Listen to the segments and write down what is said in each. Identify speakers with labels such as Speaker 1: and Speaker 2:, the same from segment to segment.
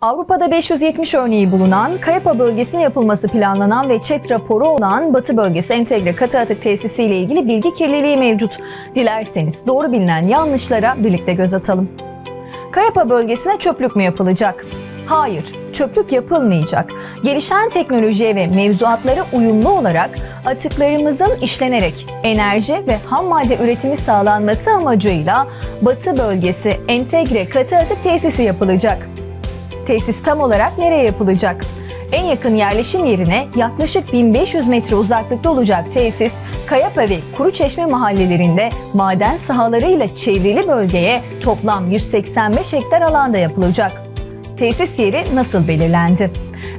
Speaker 1: Avrupa'da 570 örneği bulunan, Kayapa bölgesine yapılması planlanan ve ÇED raporu olan Batı Bölgesi Entegre Katı Atık Tesisi ile ilgili bilgi kirliliği mevcut. Dilerseniz doğru bilinen yanlışlara birlikte göz atalım. Kayapa bölgesine çöplük mü yapılacak? Hayır, çöplük yapılmayacak. Gelişen teknolojiye ve mevzuatlara uyumlu olarak atıklarımızın işlenerek enerji ve ham madde üretimi sağlanması amacıyla Batı Bölgesi Entegre Katı Atık Tesisi yapılacak. Tesis tam olarak nereye yapılacak? En yakın yerleşim yerine yaklaşık 1500 metre uzaklıkta olacak tesis, Kayapa ve Kuruçeşme mahallelerinde maden sahalarıyla çevrili bölgeye toplam 185 hektar alanda yapılacak. Tesis yeri nasıl belirlendi?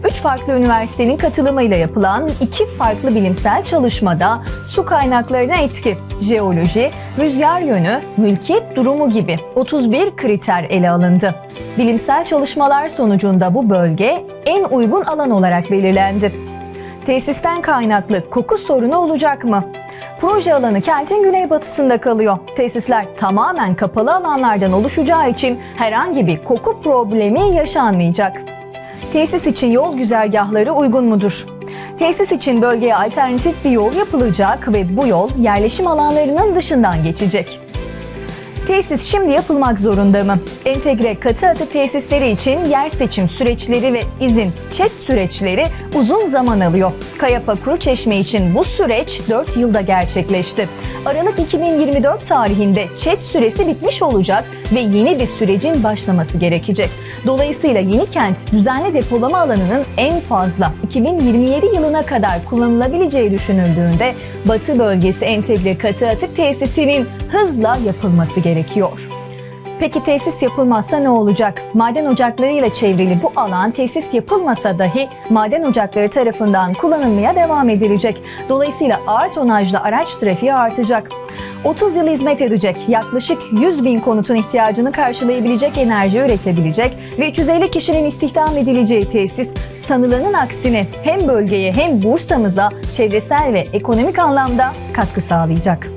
Speaker 1: Üç farklı üniversitenin katılımıyla yapılan iki farklı bilimsel çalışmada su kaynaklarına etki, jeoloji, rüzgar yönü, mülkiyet durumu gibi 31 kriter ele alındı. Bilimsel çalışmalar sonucunda bu bölge en uygun alan olarak belirlendi. Tesisten kaynaklı koku sorunu olacak mı? Proje alanı kentin güneybatısında kalıyor. Tesisler tamamen kapalı alanlardan oluşacağı için herhangi bir koku problemi yaşanmayacak. Tesis için yol güzergahları uygun mudur? Tesis için bölgeye alternatif bir yol yapılacak ve bu yol yerleşim alanlarının dışından geçecek. Tesis şimdi yapılmak zorunda mı? Entegre katı atık tesisleri için yer seçim süreçleri ve izin, çet süreçleri uzun zaman alıyor. Kayapa Kuruçeşme için bu süreç 4 yılda gerçekleşti. Aralık 2024 tarihinde çet süresi bitmiş olacak ve yeni bir sürecin başlaması gerekecek. Dolayısıyla yeni kent düzenli depolama alanının en fazla 2027 yılına kadar kullanılabileceği düşünüldüğünde Batı Bölgesi Entegre Katı Atık Tesisinin hızla yapılması gerekiyor. Peki tesis yapılmazsa ne olacak? Maden ocaklarıyla çevrili bu alan tesis yapılmasa dahi maden ocakları tarafından kullanılmaya devam edilecek. Dolayısıyla ağır tonajlı araç trafiği artacak. 30 yıl hizmet edecek, yaklaşık 100 bin konutun ihtiyacını karşılayabilecek enerji üretebilecek ve 350 kişinin istihdam edileceği tesis sanılanın aksine hem bölgeye hem Bursa'mıza çevresel ve ekonomik anlamda katkı sağlayacak.